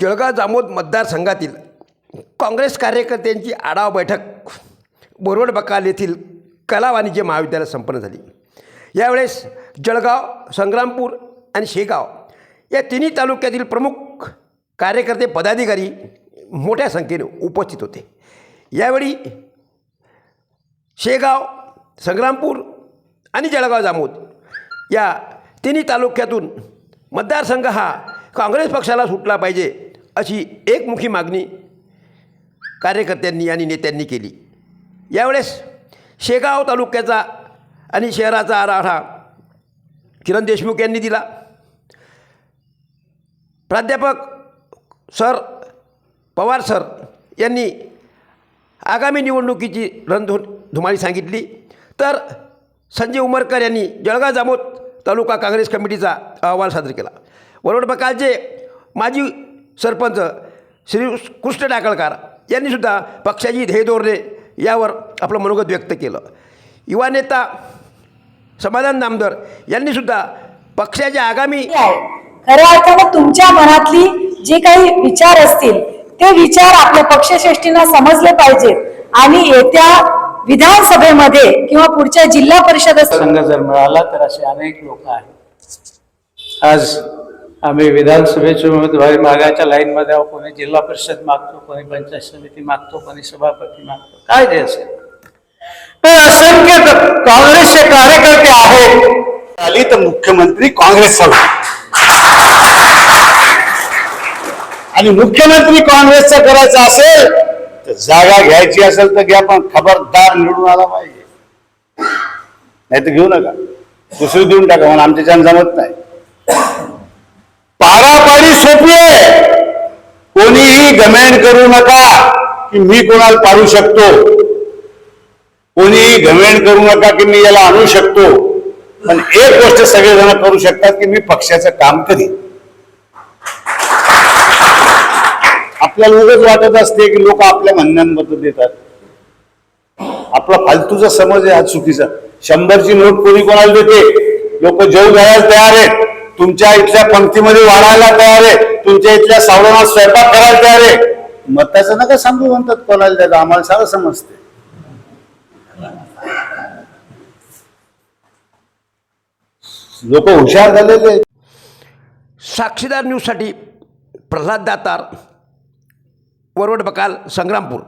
जळगाव जामोद मतदारसंघातील काँग्रेस कार्यकर्त्यांची आढावा बैठक बोरवड बकाल येथील कला वाणिज्य महाविद्यालयात संपन्न झाली. यावेळेस जळगाव संग्रामपूर आणि शेगाव या तिन्ही तालुक्यातील प्रमुख कार्यकर्ते पदाधिकारी मोठ्या संख्येने उपस्थित होते. यावेळी शेगाव संग्रामपूर आणि जळगाव जामोद या तिन्ही तालुक्यातून मतदारसंघ हा काँग्रेस पक्षाला सुटला पाहिजे अशी एकमुखी मागणी कार्यकर्त्यांनी आणि नेत्यांनी केली. यावेळेस शेगाव तालुक्याचा आणि शहराचा आराखडा किरण देशमुख यांनी दिला. प्राध्यापक सर पवार सर यांनी आगामी निवडणुकीची रणधु धुमाळी सांगितली. तर संजय उमरकर यांनी जळगाव जामोद तालुका काँग्रेस कमिटीचा अहवाल सादर केला. वरोड बकालचे माजी सरपंच श्री कृष्ण टाकळकार यांनीसुद्धा पक्षाची ध्येय धोरणे यावर आपलं मनोगत व्यक्त केलं. युवा नेता समाधान नामदार यांनीसुद्धा पक्षाच्या आगामी आहे. खऱ्या अर्थानं तुमच्या मनातली जे काही विचार असतील ते विचार आपल्या पक्षश्रेष्ठींना समजले पाहिजेत. आणि येत्या विधानसभेमध्ये किंवा पुढच्या जिल्हा परिषद संघ जर मिळाला तर असे अनेक लोक आहेत. आज आम्ही विधानसभेचे उमेदवारी मागायच्या लाईन मध्ये आहोत. कोणी जिल्हा परिषद मागतो कोणी पंचायत समिती मागतो कोणी सभापती मागतो. काय जे असेल? तर असंख्य काँग्रेसचे कार्यकर्ते आहेत. आली तर मुख्यमंत्री काँग्रेसचा आणि मुख्यमंत्री काँग्रेसचा करायचा असेल तर जागा घ्यायची असेल तर घ्या पण खबरदार निवडून आला पाहिजे. नाही तर घेऊ नका. दुसरी देऊन टाका म्हणून आमच्याच्यानं जमत नाही. ही सोपी आहे. कोणीही गमेंट करू नका की मी कोणाला पाडू शकतो. कोणीही घमेंड करू नका की मी याला आणू शकतो. पण एक गोष्ट सगळेजण करू शकतात की मी पक्षाचं काम करीन. आपल्याला उगच वाटत असते की लोक आपल्या म्हणण्यांबद्दल देतात. आपला फालतूचा समज आहे हा चुकीचा. शंभरची नोट कोणी कोणाला देते? लोक जेव घ्यायला तयार आहेत. तुमच्या इथल्या पंक्तीमध्ये वाढायला तयार आहे. तुमच्या इथल्या सावळाला स्वयंपाक करायला तयार आहे. मताचं नका सांगू म्हणतात कोणाला द्यायचं आम्हाला सगळं समजते लोक हुशार झालेले. साक्षीदार न्यूजसाठी प्रल्हाद दातार वरवड बकाल संग्रामपूर.